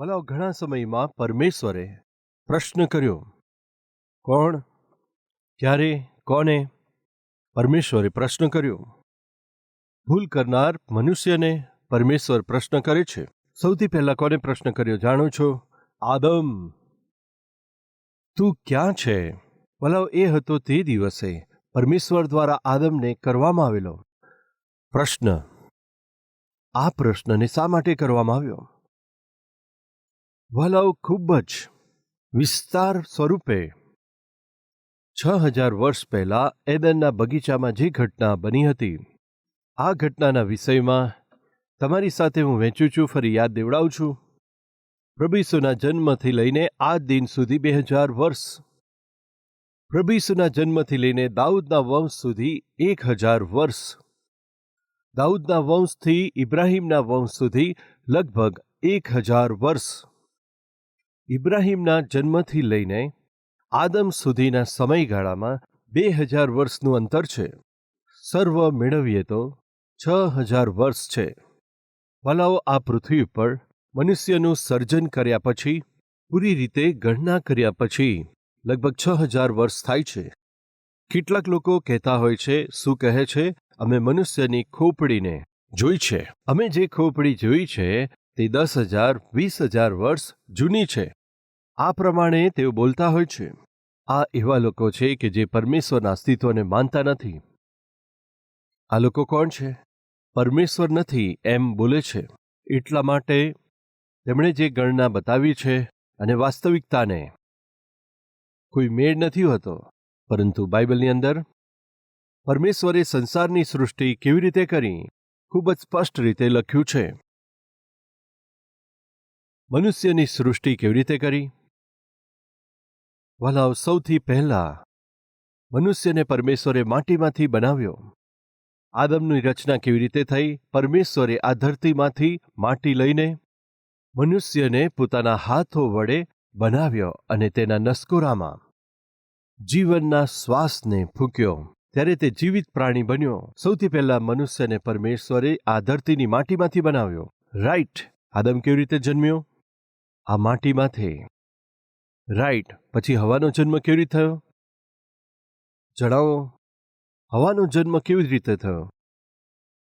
વલાવ ઘણા સમયમાં પરમેશ્વરે પ્રશ્ન કર્યો, કોણ? ક્યારે? કોને? પરમેશ્વરે પ્રશ્ન કર્યો, ભૂલ કરનાર મનુષ્યને પરમેશ્વર પ્રશ્ન કરે છે. સૌથી પહેલા કોને પ્રશ્ન કર્યો, જાણો છો? આદમ. તું ક્યાં છે? વલાવ એ હતો તે દિવસે પરમેશ્વર દ્વારા આદમને કરવામાં આવેલો પ્રશ્ન. આ પ્રશ્નને શા માટે કરવામાં આવ્યો? વલાવ ખૂબ જ વિસ્તાર સ્વરૂપે. છ હજાર વર્ષ પહેલાં એદનના બગીચામાં જે ઘટના બની હતી, આ ઘટનાના વિષયમાં તમારી સાથે હું વહેંચું છું, ફરી યાદ દેવડાવું છું. પ્રભુસુના જન્મથી લઈને આ દિન સુધી બે હજાર વર્ષ. પ્રભુસુના જન્મથી લઈને દાઉદના વંશ સુધી એક હજાર વર્ષ. દાઉદના વંશથી ઇબ્રાહીમના વંશ સુધી લગભગ એક હજાર વર્ષ. ઇબ્રાહીમના જન્મથી લઈને આદમ સુધીના સમયગાળામાં બે હજાર વર્ષનું અંતર છે. સર્વ મેળવીએ તો છ હજાર વર્ષ છે. ભલાઓ આ પૃથ્વી ઉપર મનુષ્યનું સર્જન કર્યા પછી, પૂરી રીતે ગણના કર્યા પછી લગભગ છ હજાર વર્ષ થાય છે. કેટલાક લોકો કહેતા હોય છે, શું કહે છે? અમે મનુષ્યની ખોપડીને જોઈ છે. અમે જે ખોપડી જોઈ છે, તે દસ હજાર, વીસ હજાર વર્ષ જૂની છે. આ પ્રમાણે તેઓ બોલતા હોય છે. આ એવા લોકો છે કે જે પરમેશ્વરના અસ્તિત્વને માનતા નથી. આ લોકો કોણ છે? પરમેશ્વર નથી એમ બોલે છે. એટલા માટે તેમણે જે ગણના બતાવી છે અને વાસ્તવિકતાને કોઈ મેળ નથી હોતો. પરંતુ બાઇબલની અંદર પરમેશ્વરે સંસારની સૃષ્ટિ કેવી રીતે કરી? ખૂબ જ સ્પષ્ટ રીતે લખ્યું છે. મનુષ્યની સૃષ્ટિ કેવી રીતે કરી? વલાવ સૌથી પહેલા મનુષ્યને પરમેશ્વરે માટીમાંથી બનાવ્યો. આદમની રચના કેવી રીતે થઈ? પરમેશ્વરે આ ધરતીમાંથી માટી લઈને મનુષ્યને પોતાના હાથો વડે બનાવ્યો અને તેના નસકોરામાં જીવનના શ્વાસને ફૂક્યો. ત્યારે તે જીવિત પ્રાણી બન્યો. સૌથી પહેલા મનુષ્યને પરમેશ્વરે આ ધરતીની માટીમાંથી બનાવ્યો. રાઈટ. આદમ કેવી રીતે જન્મ્યો? આ માટીમાંથી રાઈટ, પછી હવાનો જન્મ કેવી રીતે થયો? જણાવો. હવાનો જન્મ કેવી રીતે થયો?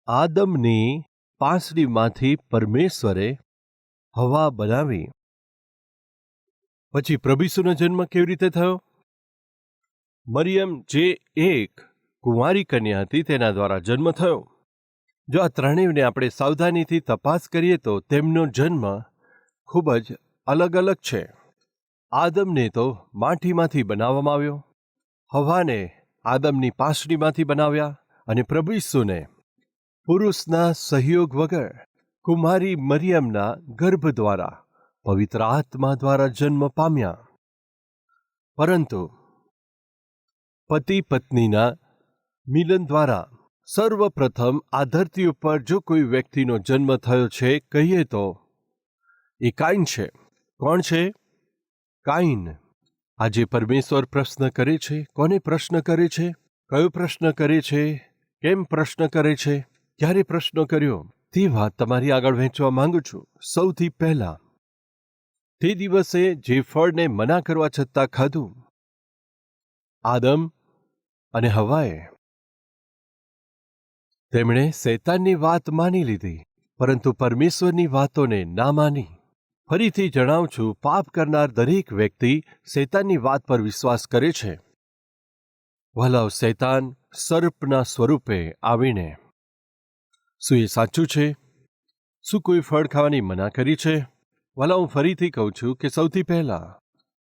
આદમની પાંસડીમાંથી પરમેશ્વરે હવા બનાવી. પછી પ્રભીસુનો જન્મ કેવી રીતે થયો? મરિયમ જે એક કુંવારી કન્યા હતી તેના દ્વારા જન્મ થયો. જો આ ત્રણેયને આપણે સાવધાનીથી તપાસ કરીએ તો તેમનો જન્મ ખૂબ જ અલગ અલગ છે. આદમને તો માટીમાંથી બનાવવામાં આવ્યો. હવાને આદમની પાસડીમાંથી બનાવ્યા અને પ્રભુ ઈસુને પુરુષના સહયોગ વગર કુમારી મરિયમના ગર્ભ દ્વારા પવિત્ર આત્મા દ્વારા જન્મ પામ્યા. પરંતુ પતિ પત્નીના મિલન દ્વારા સર્વપ્રથમ આ ધરતી ઉપર જો કોઈ વ્યક્તિનો જન્મ થયો છે, કહીએ તો, એ કાઈન છે. કોણ છે? કાઈન આજે પરમેશ્વર પ્રશ્ન કરે છે? કોને પ્રશ્ન કરે છે? કયો પ્રશ્ન કરે છે? કેમ પ્રશ્ન કરે છે? ક્યારે પ્રશ્ન કર્યો? તે વાત તમારી આગળ વહેંચવા માંગુ છું. સૌથી પહેલા. તે દિવસે જે ફળને મના કરવા છતાં ખાધું. આદમ અને હવાએ. તેમણે શૈતાનની વાત માની લીધી, પરંતુ પરમેશ્વરની વાતોને ના માની. ફરીથી જણાવું છું, પાપ કરનાર દરેક વ્યક્તિ શૈતાનની વાત પર વિશ્વાસ કરે છે. વલાવ શૈતાન સર્પના સ્વરૂપે આવીને. શું એ સાચું છે? શું કોઈ ફળ ખાવાની મના કરી છે? વલા હું ફરીથી કહું છું કે સૌથી પહેલા,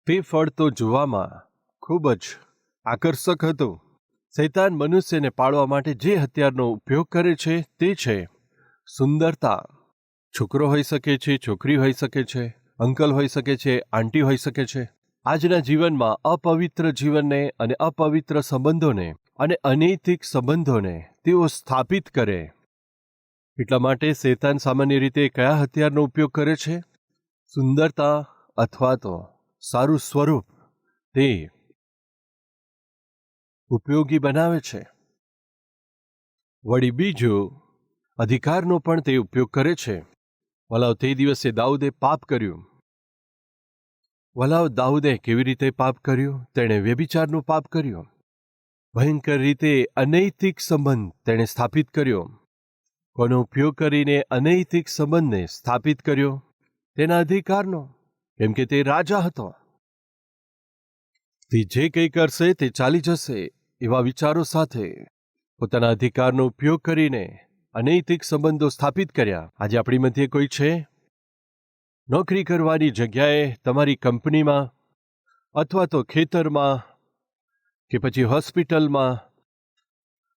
તે ફળ તો જોવામાં ખૂબ જ આકર્ષક હતું. શૈતાન મનુષ્યને પાળવા માટે જે હથિયારનો ઉપયોગ કરે છે તે છે સુંદરતા. છોકરો હોઈ શકે છે, છોકરી હોઈ શકે છે, અંકલ હોઈ શકે છે, આંટી હોઈ શકે છે. આજના જીવનમાં અપવિત્ર જીવનને અને અપવિત્ર સંબંધોને અને અનૈતિક સંબંધોને તેઓ સ્થાપિત કરે. એટલા માટે શેતાન સામાન્ય રીતે કયા હથિયારનો ઉપયોગ કરે છે? સુંદરતા અથવા તો સારું સ્વરૂપ તે ઉપયોગી બનાવે છે. વળી બીજું, અધિકારનો પણ તે ઉપયોગ કરે છે. વલાવ તે દિવસે દાઉદે પાપ કર્યું. વલાવ દાઉદે કેવી રીતે પાપ કર્યું? તેણે વ્યભિચારનું પાપ કર્યું. ભયંકર રીતે અનૈતિક સંબંધ તેણે સ્થાપિત કર્યો. કોનો ઉપયોગ કરીને અનૈતિક સંબંધને સ્થાપિત કર્યો? તેના અધિકારનો, કેમ કે તે રાજા હતો. તે જે કંઈ કરશે તે ચાલી જશે એવા વિચારો સાથે પોતાના અધિકારનો ઉપયોગ કરીને અનૈતિક સંબંધો સ્થાપિત કર્યા. આજે આપણી મધ્યે કોઈ છે? નોકરી કરવાની જગ્યાએ તમારી કંપનીમાં અથવા તો ખેતરમાં કે પછી હોસ્પિટલમાં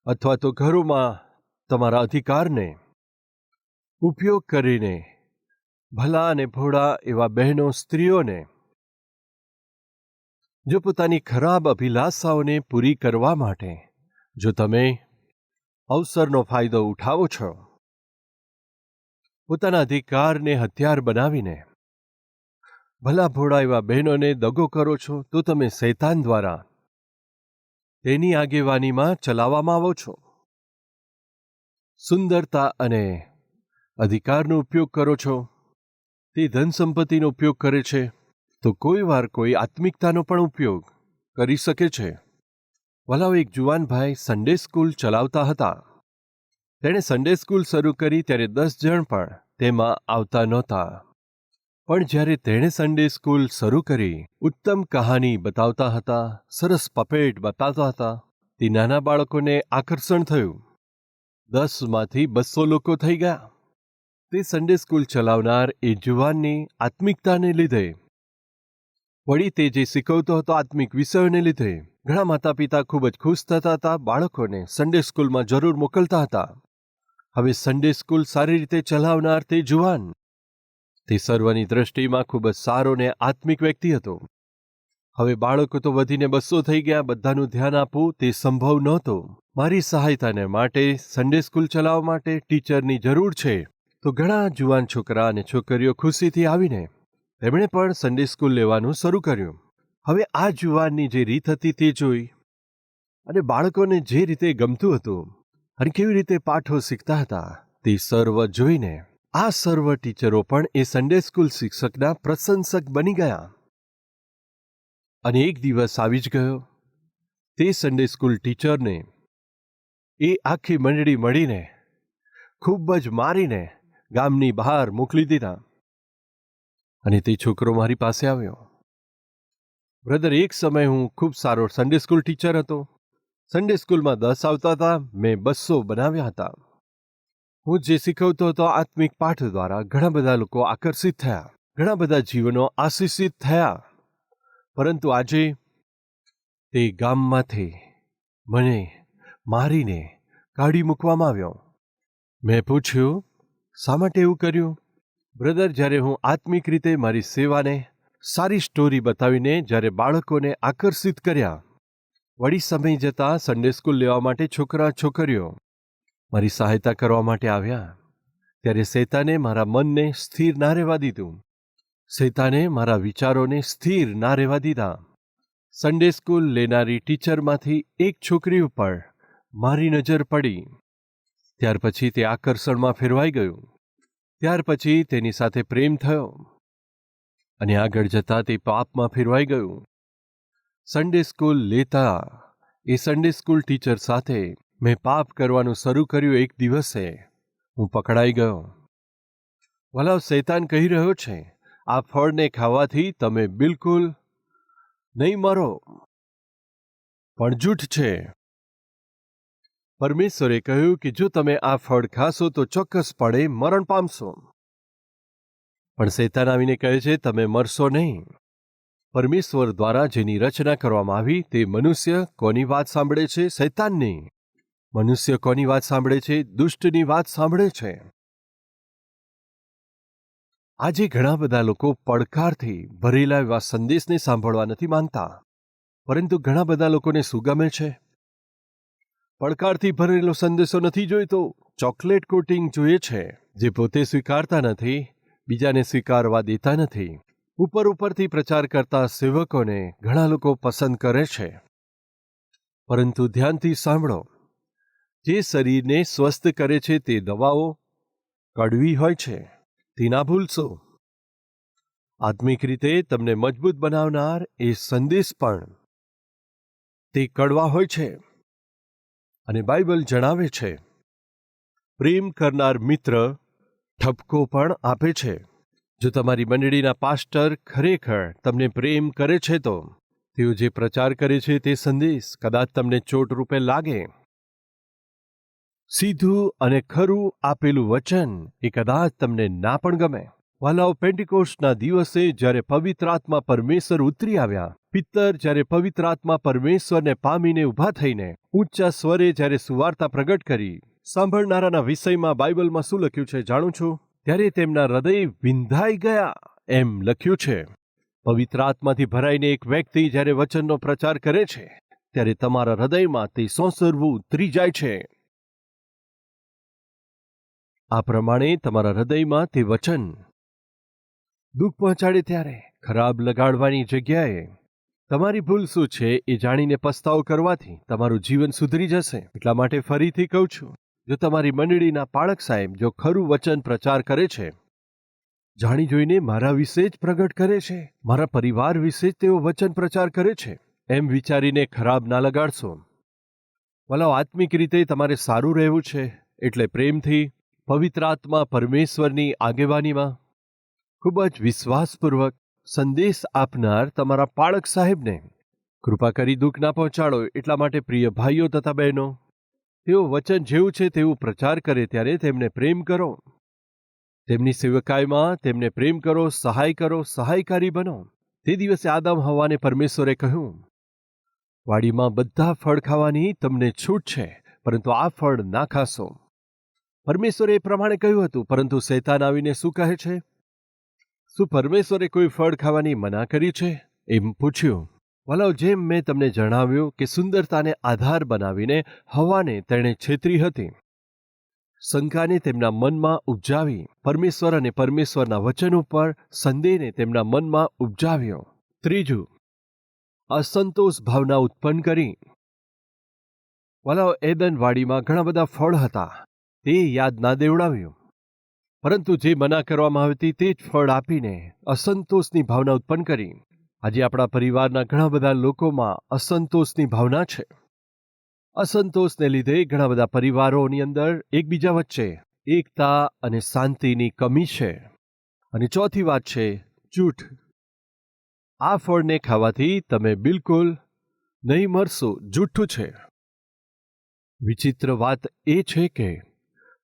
અથવા તો ઘરોમાં તમારા અધિકારને ઉપયોગ કરીને ભલા અને ભોળા એવા બહેનો, સ્ત્રીઓને જો પોતાની ખરાબ અભિલાષાઓને પૂરી કરવા માટે જો તમે અવસરનો ફાયદો ઉઠાવો છો? પોતાના અધિકારને હથિયાર બનાવીને. ભલા ભોળા એવા બહેનોને દગો કરો છો તો તમે શૈતાન દ્વારા તેની આગેવાનીમાં ચલાવવામાં આવો છો. સુંદરતા અને અધિકારનો ઉપયોગ કરો છો. તે ધન સંપત્તિનો ઉપયોગ કરે છે. તો કોઈ વાર કોઈ આત્મિકતાનો પણ ઉપયોગ કરી શકે છે. વલાવ એક જુવાન ભાઈ સન્ડે સ્કૂલ ચલાવતા હતા. તેણે સન્ડે સ્કૂલ શરૂ કરી ત્યારે દસ જણ પણ તેમાં આવતા નહોતા. પણ જ્યારે તેણે સન્ડે સ્કૂલ શરૂ કરી, ઉત્તમ કહાની બતાવતા હતા, સરસ પપેટ બતાવતા હતા, તે નાના બાળકોને આકર્ષણ થયું. દસમાંથી બસો લોકો થઈ ગયા. તે સન્ડે સ્કૂલ ચલાવનાર એ જુવાનની આત્મિકતાને લીધે. વળી તે જે શીખવતો હતો આત્મિક વિષયોને લીધે. ઘણા માતા પિતા ખૂબ જ ખુશ થતા હતા, બાળકોને સન્ડે સ્કૂલમાં જરૂર મોકલતા હતા. હવે સન્ડે સ્કૂલ સારી રીતે ચલાવનાર તે જુવાન. તે સર્વની દ્રષ્ટિમાં ખૂબ જ સારો ને આત્મિક વ્યક્તિ હતો. હવે બાળકો તો વધીને બસો થઈ ગયા, બધાનું ધ્યાન આપવું તે સંભવ નહોતો. મારી સહાયતાને માટે સન્ડે સ્કૂલ ચલાવવા માટે ટીચરની જરૂર છે. તો ઘણા જુવાન છોકરા અને છોકરીઓ ખુશીથી આવીને તેમણે પણ સન્ડે સ્કૂલ લેવાનું શરૂ કર્યું. હવે આ જુવાનની જે રીત હતી તે જોઈ અને બાળકોને જે રીતે ગમતું હતું અને કેવી રીતે પાઠો શીખતા હતા તે સર્વ જોઈને આ સર્વ ટીચરો પણ એ સન્ડે સ્કૂલ શિક્ષકના પ્રશંસક બની ગયા. અને એક દિવસ આવી જ ગયો. તે સન્ડે સ્કૂલ ટીચરને એ આખી મંડળી મળીને ખૂબ જ મારીને ગામની બહાર મોકલી દીધા. અને તે છોકરો મારી પાસે આવ્યો. બ્રધર, એક સમય હું ખૂબ સારો સન્ડે સ્કૂલ ટીચર હતો. સન્ડે સ્કૂલમાં દસ આવતા હતા, મેં બસો બનાવ્યા હતા. હું જે શીખવતો હતો આત્મિક પાઠ દ્વારા ઘણા બધા લોકો આકર્ષિત થયા, ઘણા બધા જીવનો આશીષિત થયા. પરંતુ આજે તે ગામમાંથી મને મારીને કાઢી મૂકવામાં આવ્યો. મેં પૂછ્યું, શા માટે એવું કર્યું? બ્રધર, જ્યારે હું આત્મિક રીતે મારી સેવાને સારી સ્ટોરી બતાવીને જ્યારે બાળકોને આકર્ષિત કર્યા. વળી સમય જતાં સન્ડે સ્કૂલ લેવા માટે છોકરા છોકરીઓ મારી સહાયતા કરવા માટે આવ્યા. ત્યારે શેતાને મારા મનને સ્થિર ના રહેવા દીધું. શેતાને મારા વિચારોને સ્થિર ના રહેવા દીધા. સન્ડે સ્કૂલ લેનારી ટીચરમાંથી એક છોકરી ઉપર મારી નજર પડી. ત્યાર પછી તે આકર્ષણમાં ફેરવાઈ ગયું. ત્યાર પછી તેની સાથે પ્રેમ થયો. અને આગળ જતા તે પાપમાં ફેરવાઈ ગયું. સન્ડે સ્કૂલ લેતા, એ સન્ડે સ્કૂલ ટીચર સાથે મેં પાપ કરવાનું શરૂ કર્યું એક દિવસે. હું પકડાઈ ગયો. વલાવ શૈતાન કહી રહ્યો છે, આ ફળને ખાવાથી તમે બિલકુલ નહીં મરો. પણ જૂઠ છે. પરમેશ્વરે કહ્યું કે જો તમે આ ફળ ખાશો તો ચોક્કસપણે મરણ પામશો. પણ શેતાન આવીને કહે છે, તમે મરશો નહીં. પરમેશ્વર દ્વારા જેની રચના કરવામાં આવી, તે મનુષ્ય કોની વાત સાંભળે છે? શૈતાનની. મનુષ્ય કોની વાત સાંભળે છે? દુષ્ટની વાત સાંભળે છે. આજે ઘણા બધા લોકો પડકારથી ભરેલા એવા સંદેશને સાંભળવા નથી માંગતા, પરંતુ ઘણા બધા લોકોને શું ગમે છે? પડકારથી ભરેલો સંદેશો નથી જોઈતો. ચોકલેટ કોટિંગ જોઈએ છે, જે પોતે સ્વીકારતા નથી બીજાને સ્વીકારવા દેતા નથી. ઉપર ઉપરથી પ્રચાર કરતા સેવકોને ઘણા લોકો પસંદ કરે છે. પરંતુ ધ્યાનથી સાંભળો. જે શરીરને સ્વસ્થ કરે છે તે દવાઓ કડવી હોય છે. તે ના ભૂલશો. આત્મિક રીતે તમને મજબૂત બનાવનાર એ સંદેશ પણ તે કડવા હોય છે. અને બાઇબલ જણાવે છે, પ્રેમ કરનાર મિત્ર ઠપકો પણ આપે છે. જો તમારી મંડળીના પાસ્ટર ખરેખર તમને પ્રેમ કરે છે તો તેઓ જે પ્રચાર કરે છે તે સંદેશ કદાચ તમને ચોટ રૂપે લાગે. સીધું અને ખરું આપેલું વચન એ કદાચ તમને ના પણ ગમે. વાલાઓ પેન્ટિકોસ્ટના દિવસે જ્યારે પવિત્ર આત્મા પરમેશ્વર ઉતરી આવ્યા, પિત્તર જ્યારે પવિત્ર આત્મા પરમેશ્વરને પામીને ઊભા થઈને, ઊંચા સ્વરે જ્યારે સુવાર્તા પ્રગટ કરી સાંભળનારાના વિષયમાં બાઇબલમાં શું લખ્યું છે જાણું છું? ત્યારે તેમના હૃદય વિંધાઈ ગયા એમ લખ્યું છે. પવિત્ર આત્માથી ભરાઈને એક વ્યક્તિ જ્યારે વચનનો પ્રચાર કરે છે, ત્યારે તમારા હૃદયમાં તે સોંસરવું ઉતરી જાય છે. આ પ્રમાણે તમારા હૃદયમાં તે વચન દુઃખ પહોંચાડે ત્યારે, ખરાબ લગાડવાની જગ્યાએ. તમારી ભૂલ શું છે એ જાણીને પસ્તાવો કરવાથી તમારું જીવન સુધરી જશે. એટલા માટે ફરીથી કહું છું જો તમારી મંડળીના પાળક સાહેબ જો ખરું વચન પ્રચાર કરે છે, જાણી જોઈને મારા વિશે જ પ્રગટ કરે છે, મારા પરિવાર વિશે જ તેઓ વચન પ્રચાર કરે છે, એમ વિચારીને ખરાબ ના લગાડશો. વલાવ આત્મિક રીતે તમારે સારું રહેવું છે, એટલે પ્રેમથી, પવિત્ર આત્મા પરમેશ્વરની આગેવાનીમાં. ખૂબ જ વિશ્વાસપૂર્વક સંદેશ આપનાર તમારા પાળક સાહેબને. કૃપા કરી દુઃખ ના પહોંચાડો, એટલા માટે પ્રિય ભાઈઓ તથા બહેનો. તેઓ વચન જેવું છે તેવું પ્રચાર કરે ત્યારે તેમને પ્રેમ કરો. તેમની સેવકાઈમાં તેમને પ્રેમ કરો, સહાય કરો, સહાયકારી બનો. તે દિવસે આદમ હવાને પરમેશ્વરે કહ્યું, વાડીમાં બધા ફળ ખાવાની તમને છૂટ છે, પરંતુ આ ફળ ના ખાશો. પરમેશ્વરે એ પ્રમાણે કહ્યું હતું, પરંતુ શૈતાન આવીને શું કહે છે? શું પરમેશ્વરે કોઈ ફળ ખાવાની મના કરી છે? એમ પૂછ્યું. વલાવ જેમ મેં તમને જણાવ્યું કે સુંદરતાને આધાર બનાવીને હવાને તેણે છેતરી હતી. શંકાને તેમના મનમાં ઉપજાવી, પરમેશ્વર અને પરમેશ્વરના વચન ઉપર સંદેહને તેમના મનમાં ઉપજાવ્યો. ત્રીજું, અસંતોષ ભાવના ઉત્પન્ન કરી. વલાવ એદનવાડીમાં ઘણા બધા ફળ હતા, તે યાદ ના દેવડાવ્યું. પરંતુ જે મના કરવામાં આવતી તે જ ફળ આપીને અસંતોષની ભાવના ઉત્પન્ન કરી. આજે આપણા પરિવારના ઘણા બધા લોકોમાં અસંતોષની ભાવના છે. અસંતોષને લીધે ઘણા બધા પરિવારોની અંદર એકબીજા વચ્ચે એકતા અને શાંતિની કમી છે. અને ચોથી વાત છે, જૂઠ. આ ફળને ખાવાથી તમે બિલકુલ નહીં મરશો, જૂઠું છે. વિચિત્ર વાત એ છે કે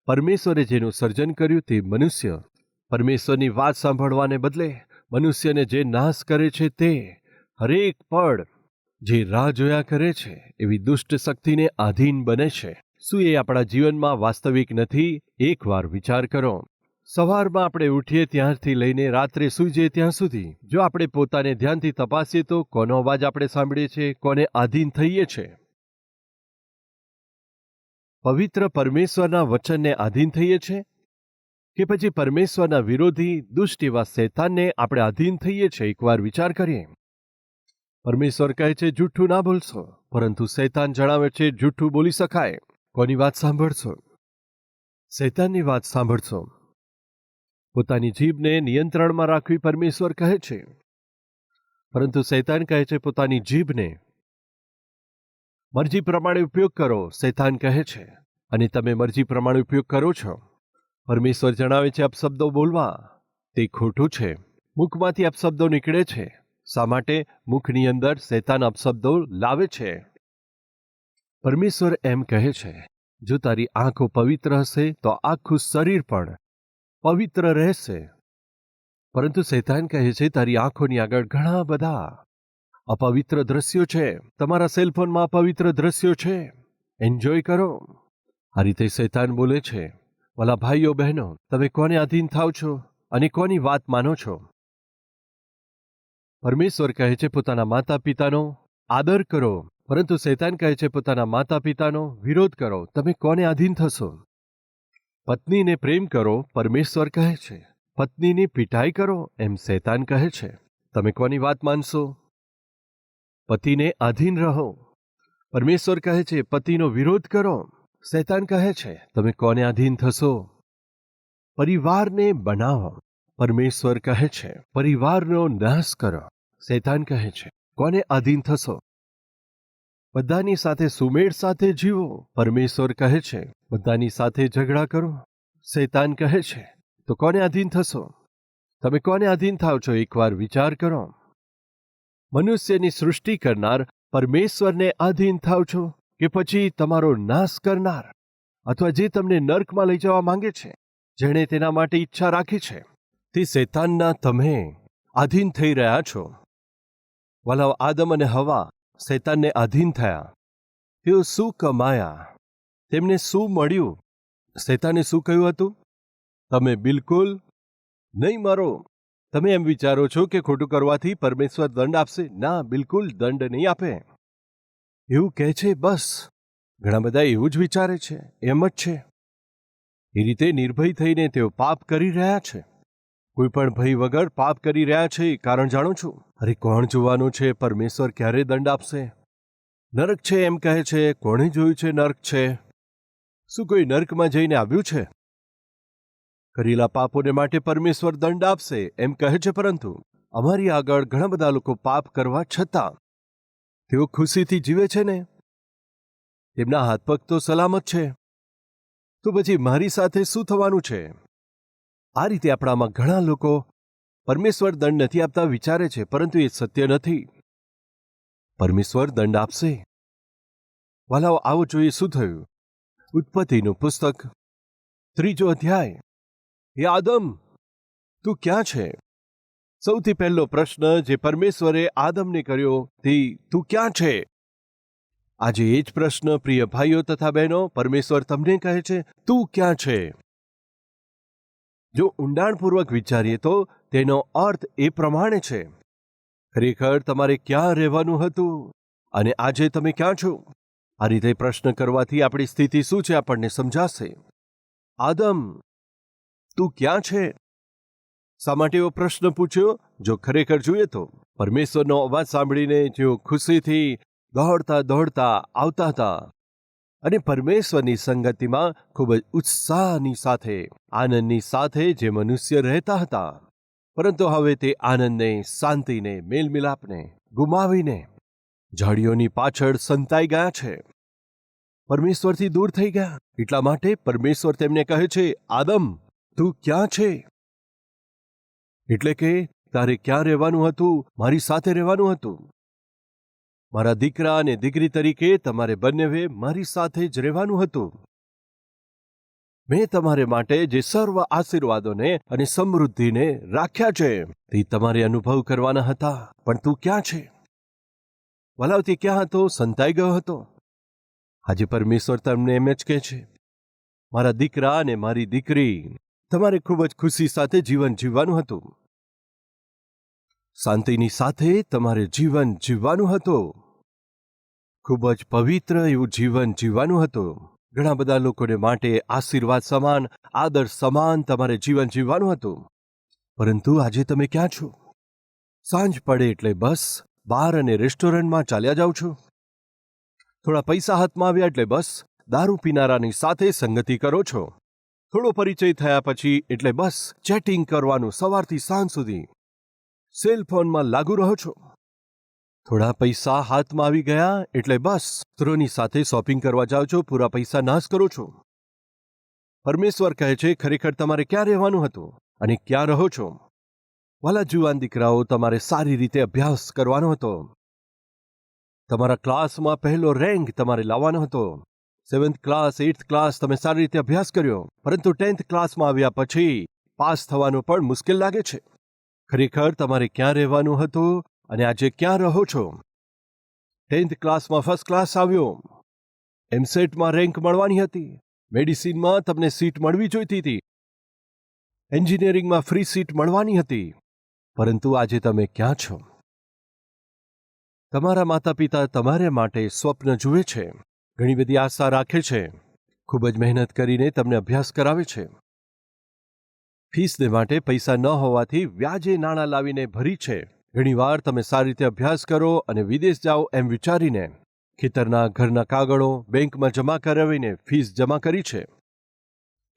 પરમેશ્વરે જેનું સર્જન કર્યું તે મનુષ્ય પરમેશ્વરની વાત સાંભળવાને બદલે મનુષ્યને જે નાશ કરે છે તે હરેક પળ જે રાહ જોયા કરે છે, એવી દુષ્ટ શક્તિને આધીન બને છે. શું એ આપણા જીવનમાં વાસ્તવિક નથી, એકવાર વિચાર કરો. સવારમાં આપણે ઉઠીએ ત્યારથી લઈને રાત્રે સૂઈ જઈએ ત્યાં સુધી. જો આપણે પોતાને ધ્યાનથી તપાસીએ તો કોનો અવાજ આપણે સાંભળીએ છીએ, કોને આધીન થઈએ છીએ પવિત્ર પરમેશ્વરના વચનને આધીન થઈએ છીએ કે પછી પરમેશ્વરના વિરોધી, દુષ્ટ એવા શૈતાનને આપણે આધીન થઈએ છીએ, એકવાર વિચાર કરીએ. પરમેશ્વર કહે છે જૂઠું ના બોલશો, પરંતુ શૈતાન જણાવે છે જૂઠું બોલી શકાય. કોની વાત સાંભળશો? શૈતાનની વાત સાંભળશો. પોતાની જીભને નિયંત્રણમાં રાખવી પરમેશ્વર કહે છે. પરંતુ શૈતાન કહે છે, પોતાની જીભને. મરજી પ્રમાણે ઉપયોગ કરો, શૈતાન કહે છે. અને તમે મરજી પ્રમાણે ઉપયોગ કરો છો. પરમેશ્વર જણાવે છે અપશબ્દો બોલવા. તે ખોટું છે. મુખમાંથી અપશબ્દો નીકળે છે. શા માટે? મુખની અંદર શૈતાન અપશબ્દો લાવે છે. પરમેશ્વર એમ કહે છે, જો તારી આંખો પવિત્ર હશે, તો આખું શરીર પણ પવિત્ર રહેશે. પરંતુ શૈતાન કહે છે, તારી આંખોની આગળ ઘણા બધા અપવિત્ર દ્રશ્યો છે. તમારા સેલફોનમાં અપવિત્ર દ્રશ્યો છે. એન્જોય કરો. આ રીતે શૈતાન બોલે છે. ભલા ભાઈઓ, બહેનો, તમે કોને આધીન થાવ છો અને કોની વાત માનો છો? પરમેશ્વર કહે છે, પોતાના માતા પિતાનો આદર કરો. પરંતુ શૈતાન કહે છે, પોતાના માતા પિતાનો વિરોધ કરો. તમે કોને આધીન થશો? પત્નીને પ્રેમ કરો, પરમેશ્વર કહે છે. પત્નીની પિટાઈ કરો, એમ શૈતાન કહે છે. તમે કોની વાત માનશો? પતિને આધીન રહો. પરમેશ્વર કહે છે, પતિનો વિરોધ કરો. શૈતાન કહે છે, તમે કોને આધીન થશો? પરિવારને બનાવો. પરમેશ્વર કહે છે, પરિવારનો નાશ કરો. શૈતાન કહે છે, કોને આધીન થશો? બધાની સાથે સુમેળ સાથે જીવો. પરમેશ્વર કહે છે, બધાની સાથે ઝઘડા કરો. શૈતાન કહે છે, તો કોને આધીન થશો? તમે કોને આધીન થાવ છો, એકવાર વિચાર કરો. મનુષ્યની સૃષ્ટિ કરનાર પરમેશ્વરને આધીન થાવ છો. કે પછી તમારો નાશ કરનાર અથવા જે તમને નર્કમાં લઈ જવા માંગે છે, જેણે તેના માટે ઈચ્છા રાખી છે, તે શૈતાનના તમે આધીન થઈ રહ્યા છો. વલાવ આદમ અને હવા શૈતાનને આધીન થયા. તેઓ શું કમાયા? તેમને શું મળ્યું? શૈતાને શું કહ્યું હતું? તમે બિલકુલ નહીં મારો. તમે એમ વિચારો છો કે ખોટું કરવાથી પરમેશ્વર દંડ આપશે. ના, બિલકુલ દંડ નહીં આપે. એવું કહે છે, બસ. ઘણા બધા એવું જ વિચારે છે, એમ જ છે. એ રીતે નિર્ભય થઈને તેઓ પાપ કરી રહ્યા છે. કોઈ પણ ભય વગર પાપ કરી રહ્યા છે કારણ જાણું છું? અરે, કોણ જોવાનું છે? પરમેશ્વર ક્યારે દંડ આપશે? નરક છે એમ કહે છે, કોણે જોયું છે નર્ક છે? શું કોઈ નર્કમાં જઈને આવ્યું છે? કરેલા પાપોને માટે પરમેશ્વર દંડ આપશે એમ કહે છે, પરંતુ અમારી આગળ ઘણા બધા લોકો પાપ કરવા છતાં તેઓ ખુશીથી જીવે છે ને? તેમના હાથ પગ તો સલામત છે. તો પછી મારી સાથે શું થવાનું છે? આ રીતે આપણામાં ઘણા લોકો પરમેશ્વર દંડ નથી આપતા વિચારે છે, પરંતુ એ સત્ય નથી. પરમેશ્વર દંડ આપશે. વાલાઓ, આવો જોઈએ શું થયું? ઉત્પત્તિનું પુસ્તક ત્રીજો અધ્યાય. હે આદમ, તું ક્યાં છે? સૌથી પહેલો પ્રશ્ન જે પરમેશ્વરે આદમને કર્યો તે, તું ક્યાં છે? આજે એ જ પ્રશ્ન, પ્રિય ભાઈઓ તથા બહેનો, પરમેશ્વર તમને કહે છે, તું ક્યાં છે? જો ઊંડાણપૂર્વક વિચારીએ તો તેનો અર્થ એ પ્રમાણે છે. ખરેખર તમારે ક્યાં રહેવાનું હતું અને આજે તમે ક્યાં છો? આ રીતે પ્રશ્ન કરવાથી આપણી સ્થિતિ શું છે આપણને સમજાશે? આદમ, તું ક્યાં છે? શા માટે એવો પ્રશ્ન પૂછ્યો? જો ખરેખર જોઈએ તો પરમેશ્વરનો અવાજ સાંભળીને જેઓ ખુશીથી દોડતા દોડતા આવતા હતા. અને પરમેશ્વરની સંગતિમાં ખૂબ જ ઉત્સાહની સાથે, આનંદની સાથે જે મનુષ્ય રહેતા હતા. પરંતુ હવે તે આનંદને, શાંતિને, મેલમિલાપને ગુમાવીને ઝાડીઓની પાછળ સંતાઈ ગયા છે. પરમેશ્વરથી દૂર થઈ ગયા. એટલા માટે પરમેશ્વર તેમને કહે છે, આદમ, તું ક્યાં છે? એટલે કે, તારે ક્યાં રહેવાનું હતું? મારી સાથે રહેવાનું હતું. મારા દીકરા અને દીકરી તરીકે તમારે બંનેવે મારી સાથે જ રહેવાનું હતું. મેં તમારે માટે જે સર્વ આશીર્વાદોને અને સમૃદ્ધિને રાખ્યા છે, તે તમારે અનુભવ કરવાના હતા. પણ તું ક્યાં છે? વલાવતી ક્યાં હતો? સંતાઈ ગયો હતો? આજે પરમેશ્વર તમને એમ જ કહે છે. મારા દીકરા અને મારી દીકરી, તમારે ખૂબ જ ખુશી સાથે જીવન જીવવાનું હતું. શાંતિની સાથે તમારે જીવન જીવવાનું હતું. ખૂબ જ પવિત્ર એવું જીવન જીવવાનું હતું. ઘણા બધા લોકોને માટે આશીર્વાદ સમાન, આદર સમાન તમારે જીવન જીવવાનું હતું. પરંતુ આજે તમે ક્યાં છો? સાંજ પડે એટલે બસ, બાર અને રેસ્ટોરન્ટમાં ચાલ્યા જાઉં છું. થોડા પૈસા હાથમાં આવ્યા એટલે બસ, દારૂ પીનારાની સાથે સંગતિ કરો છો. થોડો પરિચય થયા પછી એટલે બસ, ચેટિંગ કરવાનું સવારથી સાંજ સુધી. સેલ ફોનમાં લાગુ રહો છો. થોડા પૈસા હાથમાં આવી ગયા એટલે બસ મિત્રોની સાથે શોપિંગ કરવા જાઓ છો, પૂરા પૈસા નાશ કરો છો. પરમેશ્વર કહે છે, ખરેખર તમારે ક્યાં રહેવાનું હતું અને ક્યાં રહો છો? વાલા જુવાન દીકરાઓ, તમારે સારી રીતે અભ્યાસ કરવાનો હતો. તમારા ક્લાસમાં પહેલો રેન્ક તમારે લાવવાનો હતો. સેવન્થ ક્લાસ એઇથ ક્લાસ તમે સારી રીતે અભ્યાસ કર્યો, પરંતુ ટેન્થ ક્લાસમાં આવ્યા પછી પાસ થવાનું પણ મુશ્કેલ લાગે છે. ખરેખર તમારે ક્યાં રહેવાનું હતું અને આજે ક્યાં રહો છો? ટેન્થ ક્લાસમાં ફર્સ્ટ ક્લાસ આવ્યો. એમસેટમાં રેન્ક મળવાની હતી. મેડિસિનમાં તમને સીટ મળવી જોઈતી હતી. એન્જિનિયરિંગમાં ફ્રી સીટ મળવાની હતી. પરંતુ આજે તમે ક્યાં છો? તમારા માતા પિતા તમારે માટે સ્વપ્ન જુએ છે. ઘણી બધી આશા રાખે છે. ખૂબ જ મહેનત કરીને તમને અભ્યાસ કરાવે છે. ફીસને માટે પૈસા ન હોવાથી વ્યાજે નાણાં લાવીને ભરી છે. ઘણીવાર તમે સારી રીતે અભ્યાસ કરો અને વિદેશ જાઓ એમ વિચારીને. ખેતરના ઘરના કાગળો બેંકમાં જમા કરાવીને ફીસ જમા કરી છે.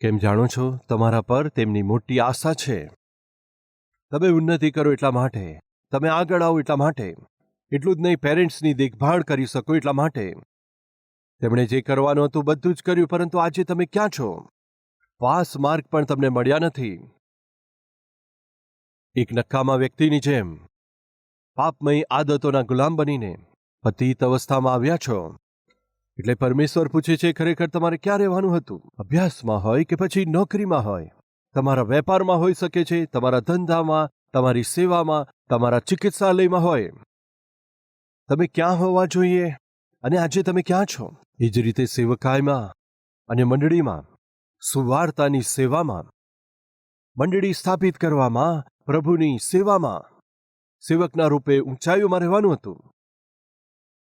કેમ જાણો છો? તમારા પર તેમની મોટી આશા છે. તમે ઉન્નતિ કરો એટલા માટે. તમે આગળ આવો એટલા માટે. એટલું જ નહીં, પેરેન્ટ્સની દેખભાળ કરી શકો એટલા માટે. તેમણે જે કરવાનું હતું બધું જ કર્યું, પરંતુ આજે તમે ક્યાં છો? પાસ માર્ક પણ તમને મળ્યા નથી. એક નક્કામાં વ્યક્તિની જેમ, પાપમય આદતોના ગુલામ બનીને પતિત અવસ્થામાં આવ્યા છો. એટલે પરમેશ્વર પૂછે છે, ખરેખર તમારે ક્યાં રહેવાનું હતું? અભ્યાસમાં હોય કે પછી નોકરીમાં હોય? તમારા વેપારમાં હોઈ શકે છે, તમારા ધંધામાં, તમારી સેવામાં, તમારા ચિકિત્સાલયમાં હોય. તમે ક્યાં હોવા જોઈએ? અને આજે તમે ક્યાં છો? એ જ રીતે સેવકાયમાં અને મંડળીમાં સુવાર્તાની સેવામાં. મંડળી સ્થાપિત કરવામાં, પ્રભુની સેવામાં. સેવકના રૂપે ઊંચાઈઓમાં રહેવાનું હતું.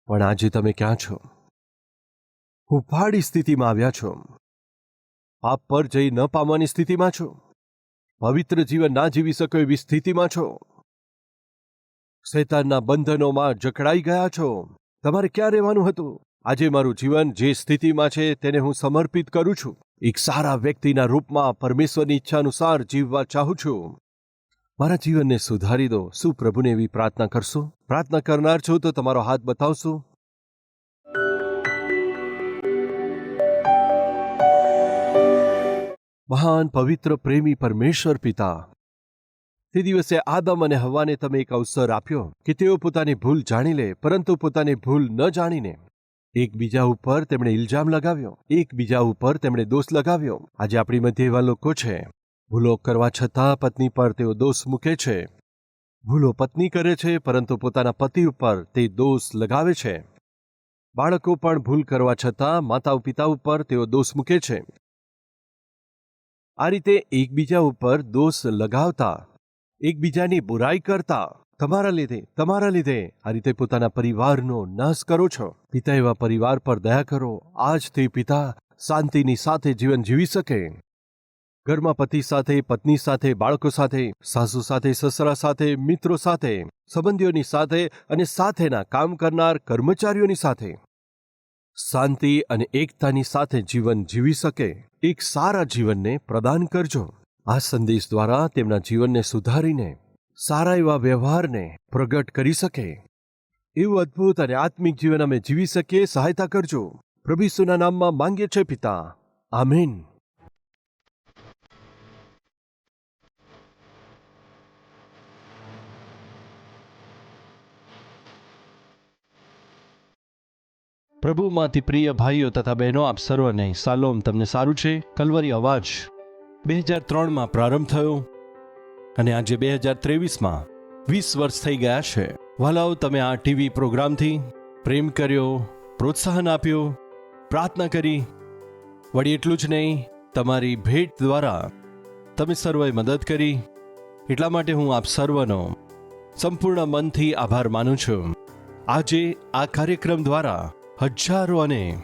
પણ આજે તમે ક્યાં છો? હુફાળી સ્થિતિમાં આવ્યા છો. પાપ પર જઈ ન પામવાની સ્થિતિમાં છો. પવિત્ર જીવન ના જીવી શકો એવી સ્થિતિમાં છો. શૈતાનના બંધનોમાં જકડાઈ ગયા છો. તમારે ક્યાં રહેવાનું હતું? આજે મારું જીવન જે સ્થિતિમાં છે તેને હું સમર્પિત કરું છું. એક સારા વ્યક્તિના રૂપમાં પરમેશ્વરની ઈચ્છા અનુસાર જીવવા ચાહું છું. મારા જીવનને સુધારી દો. શું પ્રભુને એવી પ્રાર્થના કરશો? પ્રાર્થના કરનાર છો તો તમારો હાથ બતાવશો. મહાન પવિત્ર પ્રેમી પરમેશ્વર પિતા, તે દિવસે આદમ અને હવાને તમે એક અવસર આપ્યો કે તેઓ પોતાની ભૂલ જાણી લે, પરંતુ પોતાની ભૂલ ન જાણીને એકબીજા ઉપર તેમણે ઇલ્જામ લગાવ્યો. એકબીજા ઉપર તેમણે દોષ લગાવ્યો. આજે આપણી મધ્ય એવા લોકો છે. ભૂલો કરવા છતાં પત્ની પર તેઓ દોષ મૂકે છે. ભૂલો પત્ની કરે છે, પરંતુ પોતાના પતિ ઉપર તે દોષ લગાવે છે. બાળકો પણ ભૂલ કરવા છતાં માતા પિતા ઉપર તેઓ દોષ મૂકે છે. આ રીતે એકબીજા ઉપર દોષ લગાવતા એકબીજાની બુરાઈ કરતા. તમારા લીધે તમારા લીધે. આ રીતે પોતાના પરિવારનો નાશ કરો છો. પિતા એવા પરિવાર પર દયા કરો. આજથી પિતા શાંતિની સાથે જીવન જીવી શકે. ઘરમાં પતિ સાથે, પત્ની સાથે, બાળકો સાથે, સાસુ સાથે, સસરા સાથે, મિત્રો સાથે, સંબંધીઓની સાથે અને સાથેના કામ કરનાર કર્મચારીઓની સાથે. શાંતિ અને એકતાની સાથે જીવન જીવી શકે. એક સારા જીવનને પ્રદાન કરજો. આ સંદેશ દ્વારા તેમના જીવનને સુધારીને, સારા એવા વ્યવહારને પ્રગટ કરી શકે. એવું અદ્ભુત અને આત્મિક જીવન અમે જીવી શકીએ, સહાયતા કરજો. પ્રભુ ઈસુના નામમાં માંગીએ છે પિતા. આમીન. પ્રભુમાંથી પ્રિય ભાઈઓ તથા બહેનો, આપ સર્વને સાલોમ. તમને સારું છે. કલવરી અવાજ. બે હજાર ત્રણમાં પ્રારંભ થયો અને આજે બે હજાર ત્રેવીસમાં વીસ વર્ષ થઈ ગયા છે. વાલાઓ, તમે આ ટીવી પ્રોગ્રામથી પ્રેમ કર્યો, પ્રોત્સાહન આપ્યું, પ્રાર્થના કરી. વળી એટલું જ નહીં, તમારી ભેટ દ્વારા તમે સર્વે મદદ કરી. એટલા માટે હું આપ સર્વનો સંપૂર્ણ મનથી આભાર માનું છું. આજે આ કાર્યક્રમ દ્વારા હજારો અને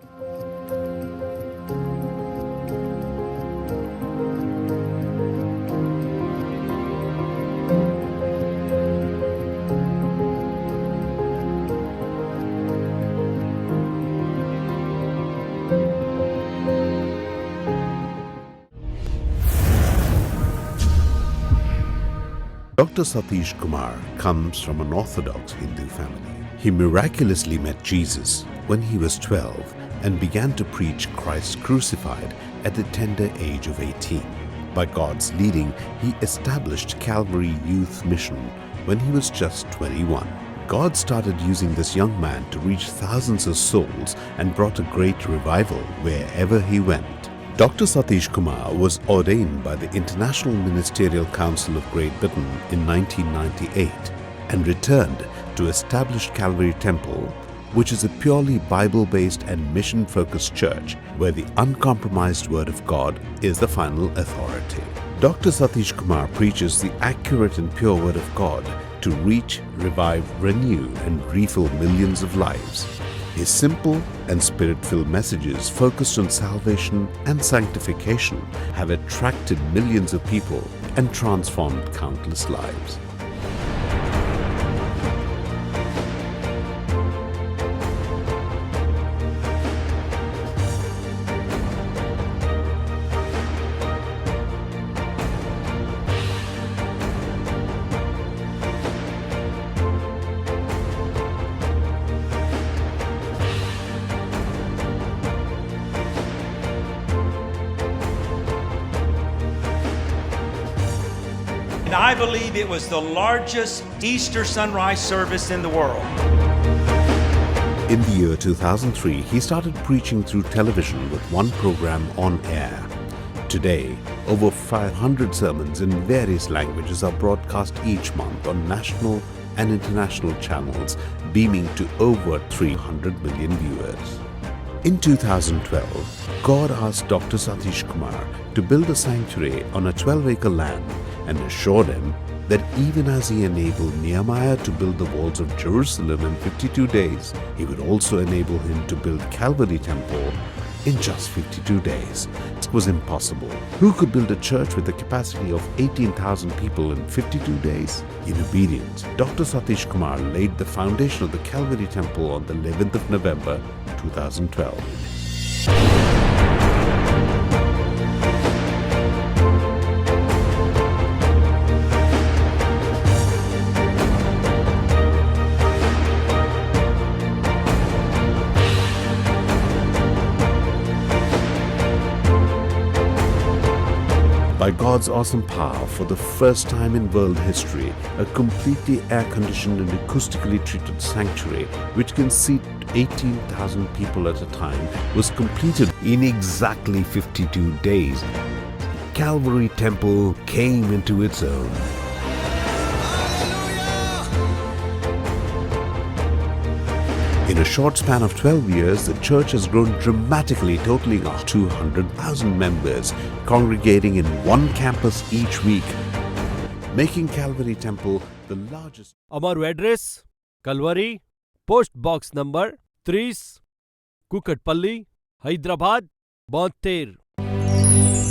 Dr. Satish Kumar comes from an Orthodox Hindu family. He miraculously met Jesus when he was 12 and began to preach Christ crucified at the tender age of 18. By God's leading, he established Calvary Youth Mission when he was just 21. God started using this young man to reach thousands of souls and brought a great revival wherever he went. Dr. Satish Kumar was ordained by the International Ministerial Council of Great Britain in 1998 and returned to establish Calvary Temple, which is a purely Bible based and mission focused church where the uncompromised Word of God is the final authority. Dr. Satish Kumar preaches the accurate and pure Word of God to reach, revive, renew, and refill millions of lives. His simple and spirit filled messages focused on salvation and sanctification have attracted millions of people and transformed countless lives. Was the largest Easter sunrise service in the world. In the year 2003, he started preaching through television with one program on air. Today, over 500 sermons in various languages are broadcast each month on national and international channels, beaming to over 300 million viewers. In 2012, God asked Dr. Satish Kumar to build a sanctuary on a 12 acre land and assured him that even as he enabled Nehemiah to build the walls of Jerusalem in 52 days, he would also enable him to build Calvary Temple in just 52 days. It was impossible. Who could build a church with a capacity of 18,000 people in 52 days? In obedience, Dr. Satish Kumar laid the foundation of the Calvary Temple on the 11th of November 2012. God's awesome power, for the first time in world history, a completely air conditioned and acoustically treated sanctuary, which can seat 18,000 people at a time, was completed in exactly 52 days. Calvary Temple came into its own. In a short span of 12 years, the church has grown dramatically, totaling 200,000 members, congregating in one campus each week, making Calvary Temple the largest. અમારું address Calvary post box number ત્રીસ કુકટપલ્લી હૈદરાબાદ બોતેર